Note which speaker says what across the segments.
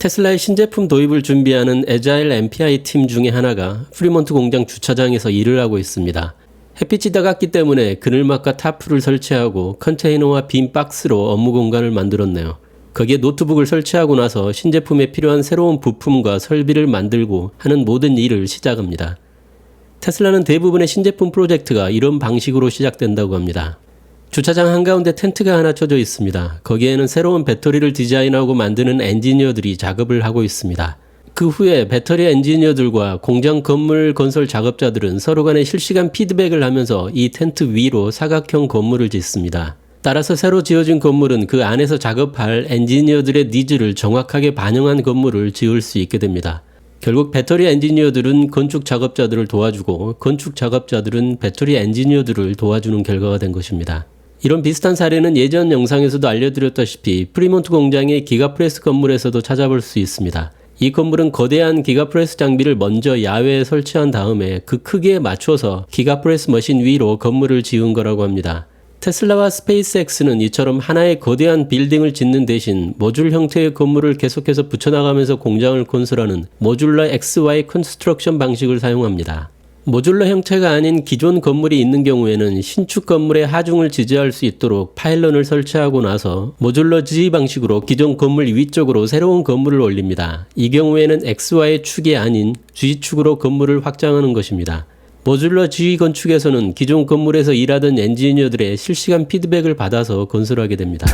Speaker 1: 테슬라의 신제품 도입을 준비하는 에자일 MPI 팀 중에 하나가 프리몬트 공장 주차장에서 일을 하고 있습니다. 햇빛이 따갑기 때문에 그늘막과 타프를 설치하고 컨테이너와 빈 박스로 업무 공간을 만들었네요. 거기에 노트북을 설치하고 나서 신제품에 필요한 새로운 부품과 설비를 만들고 하는 모든 일을 시작합니다. 테슬라는 대부분의 신제품 프로젝트가 이런 방식으로 시작된다고 합니다. 주차장 한가운데 텐트가 하나 쳐져 있습니다. 거기에는 새로운 배터리를 디자인하고 만드는 엔지니어들이 작업을 하고 있습니다. 그 후에 배터리 엔지니어들과 공장 건물 건설 작업자들은 서로 간에 실시간 피드백을 하면서 이 텐트 위로 사각형 건물을 짓습니다. 따라서 새로 지어진 건물은 그 안에서 작업할 엔지니어들의 니즈를 정확하게 반영한 건물을 지을 수 있게 됩니다. 결국 배터리 엔지니어들은 건축 작업자들을 도와주고 건축 작업자들은 배터리 엔지니어들을 도와주는 결과가 된 것입니다. 이런 비슷한 사례는 예전 영상에서도 알려드렸다시피 프리몬트 공장의 기가프레스 건물에서도 찾아볼 수 있습니다. 이 건물은 거대한 기가프레스 장비를 먼저 야외에 설치한 다음에 그 크기에 맞춰서 기가프레스 머신 위로 건물을 지은 거라고 합니다. 테슬라와 스페이스X는 이처럼 하나의 거대한 빌딩을 짓는 대신 모듈 형태의 건물을 계속해서 붙여나가면서 공장을 건설하는 모듈러 XY 컨스트럭션 방식을 사용합니다. 모듈러 형태가 아닌 기존 건물이 있는 경우에는 신축 건물의 하중을 지지할 수 있도록 파일런을 설치하고 나서 모듈러 G 방식으로 기존 건물 위쪽으로 새로운 건물을 올립니다. 이 경우에는 XY 축이 아닌 G축으로 건물을 확장하는 것입니다. 모듈러 G 건축에서는 기존 건물에서 일하던 엔지니어들의 실시간 피드백을 받아서 건설하게 됩니다.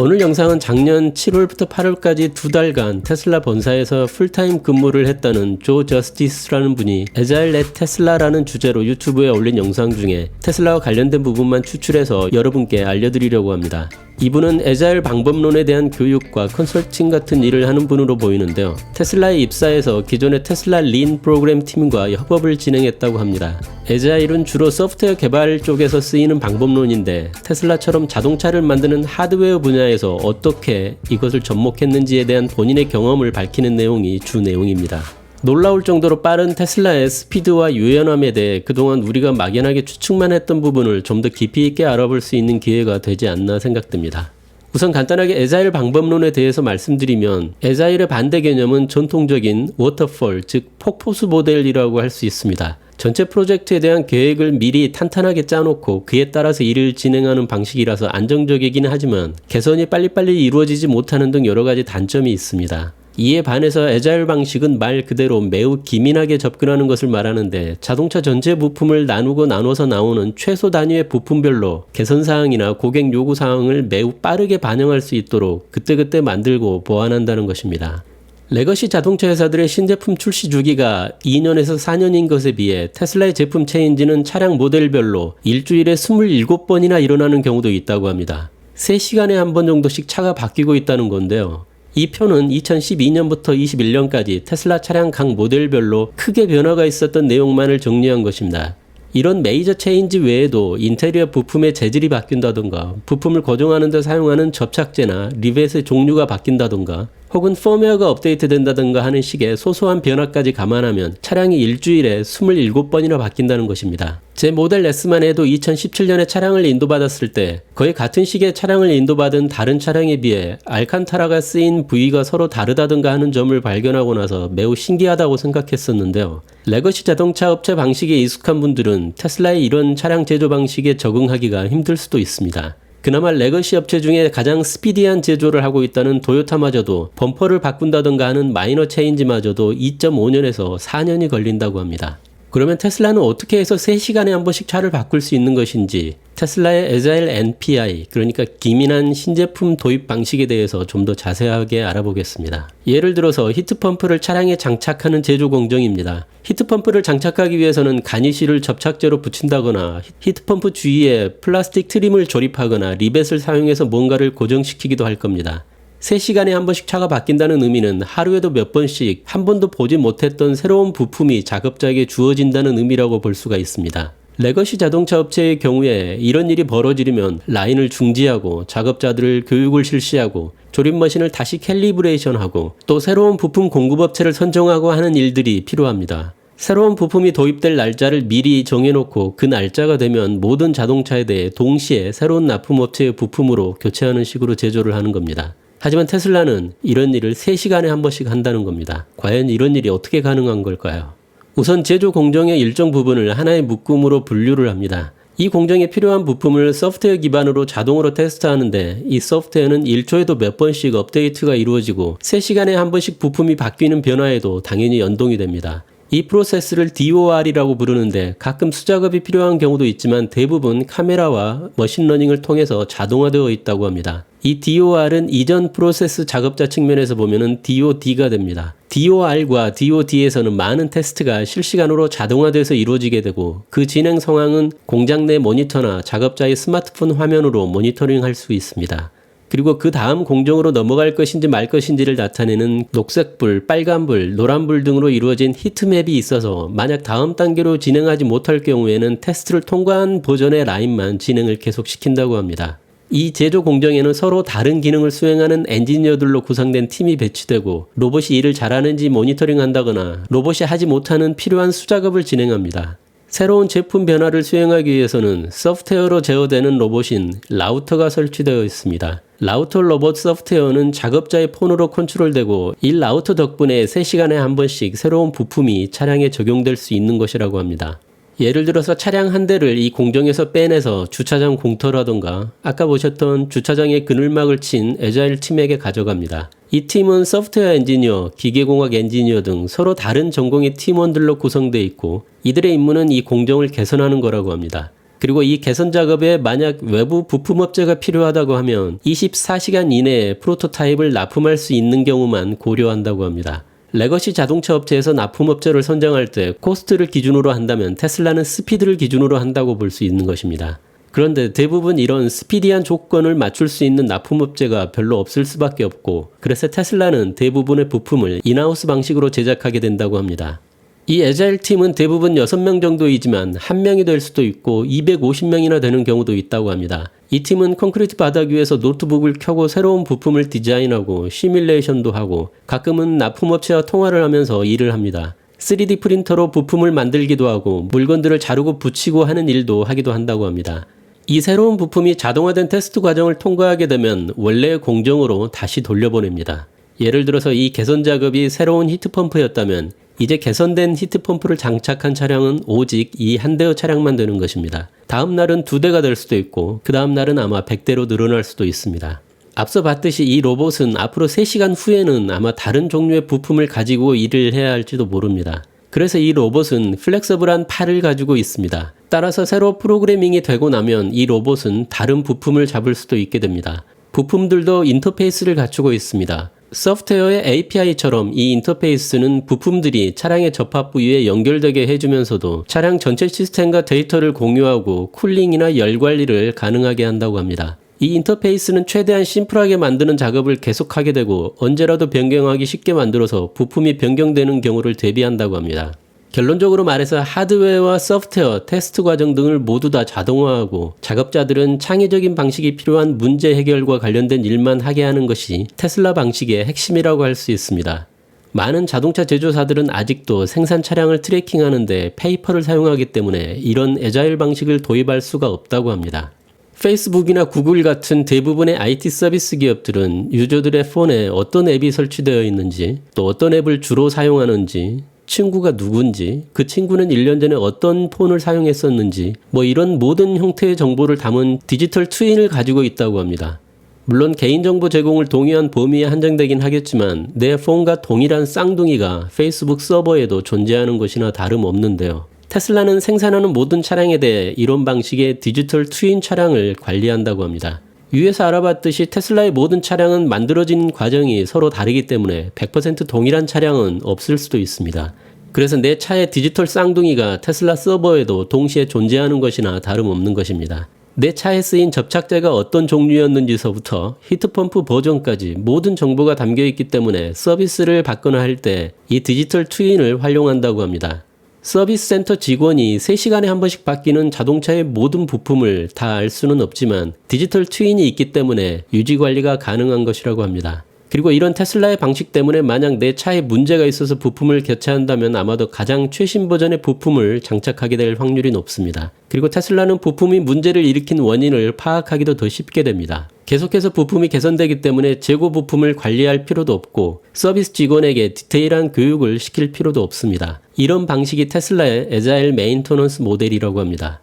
Speaker 1: 오늘 영상은 작년 7월부터 8월까지 두 달간 테슬라 본사에서 풀타임 근무를 했다는 조 저스티스라는 분이 에자일 넷 테슬라라는 주제로 유튜브에 올린 영상 중에 테슬라와 관련된 부분만 추출해서 여러분께 알려드리려고 합니다. 이분은 에자일 방법론에 대한 교육과 컨설팅 같은 일을 하는 분으로 보이는데요. 테슬라에 입사해서 기존의 테슬라 린 프로그램 팀과 협업을 진행했다고 합니다. 에자일은 주로 소프트웨어 개발 쪽에서 쓰이는 방법론인데 테슬라처럼 자동차를 만드는 하드웨어 분야에서 어떻게 이것을 접목했는지에 대한 본인의 경험을 밝히는 내용이 주 내용입니다. 놀라울 정도로 빠른 테슬라의 스피드와 유연함에 대해 그동안 우리가 막연하게 추측만 했던 부분을 좀 더 깊이 있게 알아볼 수 있는 기회가 되지 않나 생각됩니다. 우선 간단하게 에자일 방법론에 대해서 말씀드리면 에자일의 반대 개념은 전통적인 워터폴, 즉 폭포수 모델이라고 할 수 있습니다. 전체 프로젝트에 대한 계획을 미리 탄탄하게 짜놓고 그에 따라서 일을 진행하는 방식이라서 안정적이긴 하지만 개선이 빨리빨리 이루어지지 못하는 등 여러 가지 단점이 있습니다. 이에 반해서 에자일 방식은 말 그대로 매우 기민하게 접근하는 것을 말하는데 자동차 전체 부품을 나누고 나눠서 나오는 최소 단위의 부품별로 개선 사항이나 고객 요구 사항을 매우 빠르게 반영할 수 있도록 그때그때 만들고 보완한다는 것입니다. 레거시 자동차 회사들의 신제품 출시 주기가 2년에서 4년인 것에 비해 테슬라의 제품 체인지는 차량 모델별로 일주일에 27번이나 일어나는 경우도 있다고 합니다. 3시간에 한 번 정도씩 차가 바뀌고 있다는 건데요. 이 표는 2012년부터 21년까지 테슬라 차량 각 모델별로 크게 변화가 있었던 내용만을 정리한 것입니다. 이런 메이저 체인지 외에도 인테리어 부품의 재질이 바뀐다던가 부품을 고정하는 데 사용하는 접착제나 리벳의 종류가 바뀐다던가 혹은 펌웨어가 업데이트된다던가 하는 식의 소소한 변화까지 감안하면 차량이 일주일에 27번이나 바뀐다는 것입니다. 제 모델 S만 해도 2017년에 차량을 인도받았을 때 거의 같은 시기에 차량을 인도받은 다른 차량에 비해 알칸타라가 쓰인 부위가 서로 다르다던가 하는 점을 발견하고 나서 매우 신기하다고 생각했었는데요. 레거시 자동차 업체 방식에 익숙한 분들은 테슬라의 이런 차량 제조 방식에 적응하기가 힘들 수도 있습니다. 그나마 레거시 업체 중에 가장 스피디한 제조를 하고 있다는 도요타마저도 범퍼를 바꾼다던가 하는 마이너 체인지마저도 2.5년에서 4년이 걸린다고 합니다. 그러면 테슬라는 어떻게 해서 3시간에 한 번씩 차를 바꿀 수 있는 것인지 테슬라의 에자일 NPI 그러니까 기민한 신제품 도입 방식에 대해서 좀 더 자세하게 알아보겠습니다. 예를 들어서 히트펌프를 차량에 장착하는 제조 공정입니다. 히트펌프를 장착하기 위해서는 가니쉬를 접착제로 붙인다거나 히트펌프 주위에 플라스틱 트림을 조립하거나 리벳을 사용해서 뭔가를 고정시키기도 할 겁니다. 3시간에 한 번씩 차가 바뀐다는 의미는 하루에도 몇 번씩 한 번도 보지 못했던 새로운 부품이 작업자에게 주어진다는 의미라고 볼 수가 있습니다. 레거시 자동차 업체의 경우에 이런 일이 벌어지려면 라인을 중지하고 작업자들을 교육을 실시하고 조립 머신을 다시 캘리브레이션하고 또 새로운 부품 공급 업체를 선정하고 하는 일들이 필요합니다. 새로운 부품이 도입될 날짜를 미리 정해놓고 그 날짜가 되면 모든 자동차에 대해 동시에 새로운 납품업체의 부품으로 교체하는 식으로 제조를 하는 겁니다. 하지만 테슬라는 이런 일을 3시간에 한 번씩 한다는 겁니다. 과연 이런 일이 어떻게 가능한 걸까요? 우선 제조 공정의 일정 부분을 하나의 묶음으로 분류를 합니다. 이 공정에 필요한 부품을 소프트웨어 기반으로 자동으로 테스트하는데 이 소프트웨어는 1초에도 몇 번씩 업데이트가 이루어지고 3시간에 한 번씩 부품이 바뀌는 변화에도 당연히 연동이 됩니다. 이 프로세스를 DOR이라고 부르는데 가끔 수작업이 필요한 경우도 있지만 대부분 카메라와 머신러닝을 통해서 자동화되어 있다고 합니다. 이 DOR은 이전 프로세스 작업자 측면에서 보면은 DOD가 됩니다. DOR과 DOD에서는 많은 테스트가 실시간으로 자동화돼서 이루어지게 되고 그 진행 상황은 공장 내 모니터나 작업자의 스마트폰 화면으로 모니터링 할 수 있습니다. 그리고 그 다음 공정으로 넘어갈 것인지 말 것인지를 나타내는 녹색불, 빨간불, 노란불 등으로 이루어진 히트맵이 있어서 만약 다음 단계로 진행하지 못할 경우에는 테스트를 통과한 버전의 라인만 진행을 계속 시킨다고 합니다. 이 제조 공정에는 서로 다른 기능을 수행하는 엔지니어들로 구성된 팀이 배치되고 로봇이 일을 잘하는지 모니터링 한다거나 로봇이 하지 못하는 필요한 수작업을 진행합니다. 새로운 제품 변화를 수행하기 위해서는 소프트웨어로 제어되는 로봇인 라우터가 설치되어 있습니다. 라우터 로봇 소프트웨어는 작업자의 폰으로 컨트롤되고 이 라우터 덕분에 3시간에 한 번씩 새로운 부품이 차량에 적용될 수 있는 것이라고 합니다. 예를 들어서 차량 한 대를 이 공정에서 빼내서 주차장 공터라던가 아까 보셨던 주차장에 그늘막을 친 에자일 팀에게 가져갑니다. 이 팀은 소프트웨어 엔지니어, 기계공학 엔지니어 등 서로 다른 전공의 팀원들로 구성되어 있고 이들의 임무는 이 공정을 개선하는 거라고 합니다. 그리고 이 개선 작업에 만약 외부 부품업체가 필요하다고 하면 24시간 이내에 프로토타입을 납품할 수 있는 경우만 고려한다고 합니다. 레거시 자동차 업체에서 납품업체를 선정할 때 코스트를 기준으로 한다면 테슬라는 스피드를 기준으로 한다고 볼 수 있는 것입니다. 그런데 대부분 이런 스피디한 조건을 맞출 수 있는 납품업체가 별로 없을 수밖에 없고 그래서 테슬라는 대부분의 부품을 인하우스 방식으로 제작하게 된다고 합니다. 이 에자일 팀은 대부분 6명 정도이지만 1명이 될 수도 있고 250명이나 되는 경우도 있다고 합니다. 이 팀은 콘크리트 바닥 위에서 노트북을 켜고 새로운 부품을 디자인하고 시뮬레이션도 하고 가끔은 납품업체와 통화를 하면서 일을 합니다. 3D 프린터로 부품을 만들기도 하고 물건들을 자르고 붙이고 하는 일도 하기도 한다고 합니다. 이 새로운 부품이 자동화된 테스트 과정을 통과하게 되면 원래의 공정으로 다시 돌려보냅니다. 예를 들어서 이 개선 작업이 새로운 히트펌프였다면 이제 개선된 히트펌프를 장착한 차량은 오직 이 한 대의 차량만 되는 것입니다. 다음 날은 두 대가 될 수도 있고 그 다음 날은 아마 100대로 늘어날 수도 있습니다. 앞서 봤듯이 이 로봇은 앞으로 3시간 후에는 아마 다른 종류의 부품을 가지고 일을 해야 할지도 모릅니다. 그래서 이 로봇은 플렉서블한 팔을 가지고 있습니다. 따라서 새로 프로그래밍이 되고 나면 이 로봇은 다른 부품을 잡을 수도 있게 됩니다. 부품들도 인터페이스를 갖추고 있습니다. 소프트웨어의 API처럼 이 인터페이스는 부품들이 차량의 접합 부위에 연결되게 해주면서도 차량 전체 시스템과 데이터를 공유하고 쿨링이나 열 관리를 가능하게 한다고 합니다. 이 인터페이스는 최대한 심플하게 만드는 작업을 계속하게 되고 언제라도 변경하기 쉽게 만들어서 부품이 변경되는 경우를 대비한다고 합니다. 결론적으로 말해서 하드웨어와 소프트웨어, 테스트 과정 등을 모두 다 자동화하고 작업자들은 창의적인 방식이 필요한 문제 해결과 관련된 일만 하게 하는 것이 테슬라 방식의 핵심이라고 할 수 있습니다. 많은 자동차 제조사들은 아직도 생산 차량을 트래킹하는데 페이퍼를 사용하기 때문에 이런 에자일 방식을 도입할 수가 없다고 합니다. 페이스북이나 구글 같은 대부분의 IT 서비스 기업들은 유저들의 폰에 어떤 앱이 설치되어 있는지, 또 어떤 앱을 주로 사용하는지, 친구가 누군지, 그 친구는 1년 전에 어떤 폰을 사용했었는지, 뭐 이런 모든 형태의 정보를 담은 디지털 트윈을 가지고 있다고 합니다. 물론 개인정보 제공을 동의한 범위에 한정되긴 하겠지만 내 폰과 동일한 쌍둥이가 페이스북 서버에도 존재하는 것이나 다름없는데요. 테슬라는 생산하는 모든 차량에 대해 이런 방식의 디지털 트윈 차량을 관리한다고 합니다. 위에서 알아봤듯이 테슬라의 모든 차량은 만들어진 과정이 서로 다르기 때문에 100% 동일한 차량은 없을 수도 있습니다. 그래서 내 차의 디지털 쌍둥이가 테슬라 서버에도 동시에 존재하는 것이나 다름없는 것입니다. 내 차에 쓰인 접착제가 어떤 종류였는지서부터 히트펌프 버전까지 모든 정보가 담겨 있기 때문에 서비스를 받거나 할 때 이 디지털 트윈을 활용한다고 합니다. 서비스 센터 직원이 3시간에 한 번씩 바뀌는 자동차의 모든 부품을 다 알 수는 없지만 디지털 트윈이 있기 때문에 유지 관리가 가능한 것이라고 합니다. 그리고 이런 테슬라의 방식 때문에 만약 내 차에 문제가 있어서 부품을 교체한다면 아마도 가장 최신 버전의 부품을 장착하게 될 확률이 높습니다. 그리고 테슬라는 부품이 문제를 일으킨 원인을 파악하기도 더 쉽게 됩니다. 계속해서 부품이 개선되기 때문에 재고 부품을 관리할 필요도 없고 서비스 직원에게 디테일한 교육을 시킬 필요도 없습니다. 이런 방식이 테슬라의 에자일 메인터넌스 모델이라고 합니다.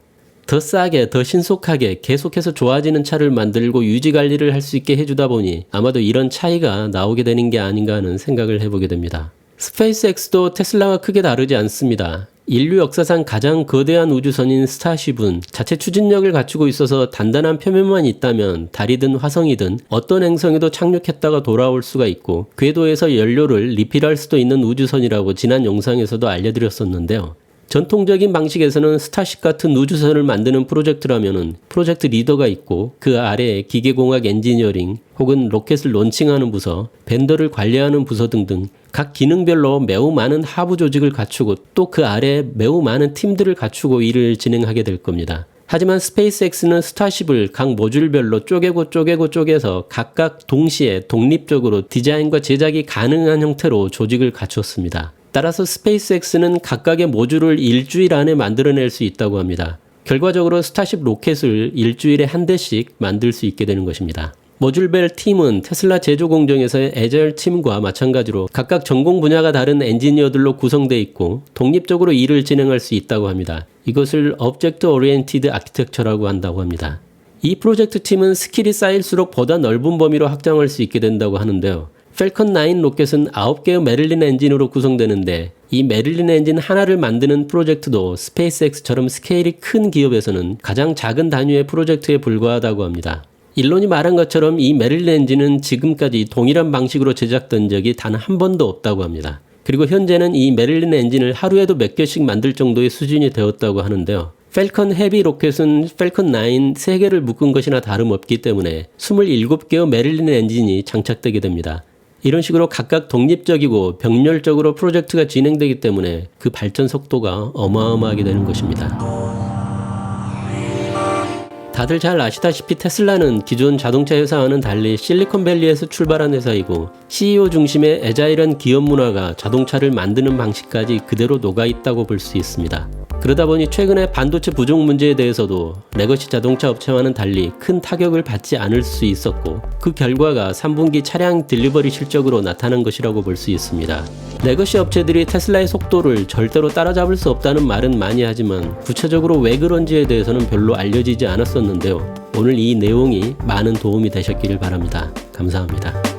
Speaker 1: 더 싸게, 더 신속하게 계속해서 좋아지는 차를 만들고 유지 관리를 할 수 있게 해주다 보니 아마도 이런 차이가 나오게 되는 게 아닌가 하는 생각을 해보게 됩니다. 스페이스X도 테슬라와 크게 다르지 않습니다. 인류 역사상 가장 거대한 우주선인 스타쉽은 자체 추진력을 갖추고 있어서 단단한 표면만 있다면 달이든 화성이든 어떤 행성에도 착륙했다가 돌아올 수가 있고 궤도에서 연료를 리필할 수도 있는 우주선이라고 지난 영상에서도 알려드렸었는데요. 전통적인 방식에서는 스타쉽 같은 우주선을 만드는 프로젝트라면은 프로젝트 리더가 있고 그 아래에 기계공학 엔지니어링 혹은 로켓을 론칭하는 부서, 벤더를 관리하는 부서 등등 각 기능별로 매우 많은 하부 조직을 갖추고 또 그 아래에 매우 많은 팀들을 갖추고 일을 진행하게 될 겁니다. 하지만 스페이스X는 스타쉽을 각 모듈별로 쪼개고 쪼개고 쪼개서 각각 동시에 독립적으로 디자인과 제작이 가능한 형태로 조직을 갖췄습니다. 따라서 스페이스X는 각각의 모듈을 일주일 안에 만들어낼 수 있다고 합니다. 결과적으로 스타쉽 로켓을 일주일에 한 대씩 만들 수 있게 되는 것입니다. 모듈별 팀은 테슬라 제조 공정에서의 에저일 팀과 마찬가지로 각각 전공 분야가 다른 엔지니어들로 구성되어 있고 독립적으로 일을 진행할 수 있다고 합니다. 이것을 Object Oriented Architecture라고 한다고 합니다. 이 프로젝트 팀은 스킬이 쌓일수록 보다 넓은 범위로 확장할 수 있게 된다고 하는데요. 펠컨 9 로켓은 9개의 메릴린 엔진으로 구성되는데 이 메릴린 엔진 하나를 만드는 프로젝트도 스페이스X처럼 스케일이 큰 기업에서는 가장 작은 단위의 프로젝트에 불과하다고 합니다. 일론이 말한 것처럼 이 엔진은 지금까지 동일한 방식으로 제작된 적이 단 한 번도 없다고 합니다. 그리고 현재는 이 메릴린 엔진을 하루에도 몇 개씩 만들 정도의 수준이 되었다고 하는데요. 펠컨 헤비 로켓은 펠컨 9 3개를 묶은 것이나 다름없기 때문에 27개의 메릴린 엔진이 장착되게 됩니다. 이런 식으로 각각 독립적이고 병렬적으로 프로젝트가 진행되기 때문에 그 발전 속도가 어마어마하게 되는 것입니다. 다들 잘 아시다시피 테슬라는 기존 자동차 회사와는 달리 실리콘밸리에서 출발한 회사이고 CEO 중심의 에자일한 기업 문화가 자동차를 만드는 방식까지 그대로 녹아 있다고 볼 수 있습니다. 그러다 보니 최근에 반도체 부족 문제에 대해서도 레거시 자동차 업체와는 달리 큰 타격을 받지 않을 수 있었고 그 결과가 3분기 차량 딜리버리 실적으로 나타난 것이라고 볼 수 있습니다. 레거시 업체들이 테슬라의 속도를 절대로 따라잡을 수 없다는 말은 많이 하지만 구체적으로 왜 그런지에 대해서는 별로 알려지지 않았었는데요. 오늘 이 내용이 많은 도움이 되셨기를 바랍니다. 감사합니다.